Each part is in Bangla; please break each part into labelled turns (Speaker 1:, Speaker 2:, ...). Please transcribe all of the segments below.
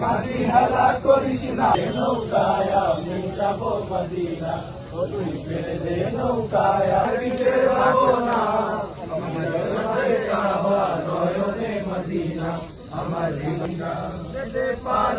Speaker 1: মাটি হালা করিস না। নৌকায় আমি যাব আমার পাল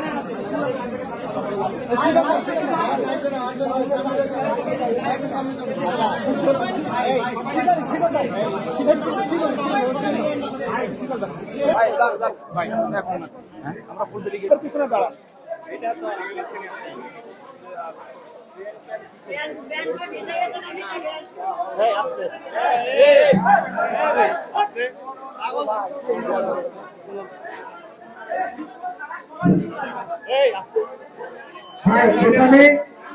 Speaker 2: হ্যাঁ এখানে হ্যাঁ সবাই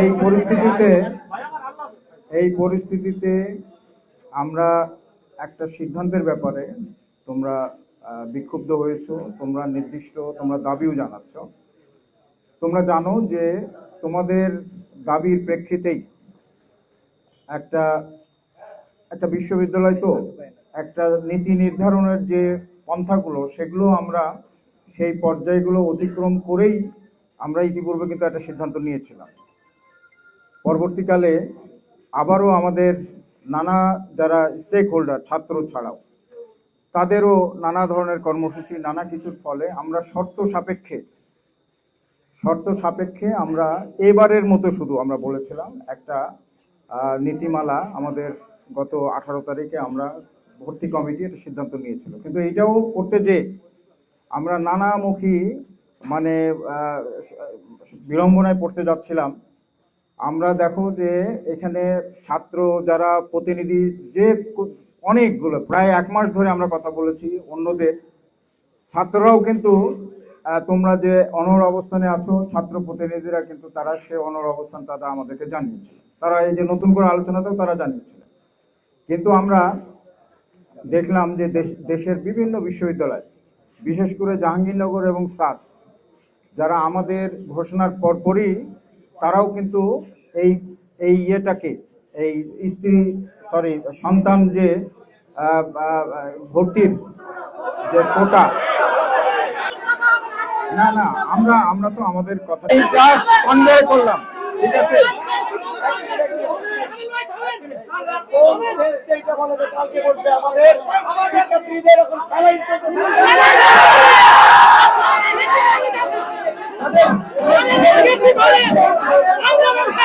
Speaker 3: এই পরিস্থিতিতে এই পরিস্থিতিতে আমরা একটা সিদ্ধান্তের ব্যাপারে তোমরা বিক্ষুব্ধ হয়েছো, তোমরা নির্দিষ্ট, তোমরা দাবিও জানাচ্ছ। তোমরা জানো যে তোমাদের দাবির প্রেক্ষিতেই একটা একটা বিশ্ববিদ্যালয় তো, একটা নীতি নির্ধারণের যে পন্থাগুলো, সেগুলো আমরা সেই পর্যায়গুলো অতিক্রম করেই আমরা ইতিপূর্বে কিন্তু একটা সিদ্ধান্ত নিয়েছিলাম। পরবর্তীকালে আবারও আমাদের নানা যারা স্টেক হোল্ডার ছাত্র ছাড়াও, তাদেরও নানা ধরনের কর্মসূচি, নানা কিছুর ফলে আমরা শর্ত সাপেক্ষে শর্ত সাপেক্ষে আমরা এবারের মতো শুধু আমরা বলেছিলাম, একটা নীতিমালা আমাদের গত আঠারো তারিখে আমরা ভর্তি কমিটি একটা সিদ্ধান্ত নিয়েছিল। কিন্তু এইটাও করতে যে আমরা নানামুখী মানে বিড়ম্বনায় পড়তে যাচ্ছিলাম। আমরা দেখো যে এখানে ছাত্র যারা প্রতিনিধি যে অনেকগুলো, প্রায় এক মাস ধরে আমরা কথা বলেছি অন্যদের। ছাত্ররাও কিন্তু তোমরা যে অনর অবস্থানে আছো, ছাত্র প্রতিনিধিরা কিন্তু তারা সে অনর অবস্থান তারা আমাদেরকে জানিয়েছিল। তারা এই যে নতুন করে আলোচনাতেও তারা জানিয়েছিল। কিন্তু আমরা দেখলাম যে দেশ, দেশের বিভিন্ন বিশ্ববিদ্যালয়, বিশেষ করে জাহাঙ্গীরনগর এবং সাস যারা আমাদের ঘোষণার পরপরই তারাও কিন্তু এই এই ইয়েটাকে এই স্ত্রী সরি সন্তান যে ভর্তির যে কোটা না না আমরা আমরা তো আমাদের কথা কনভে করলাম ঠিক আছে?
Speaker 1: এইটা বলে যে কালকে বলবে আমাদের এখন স্যালাইন চলতেছে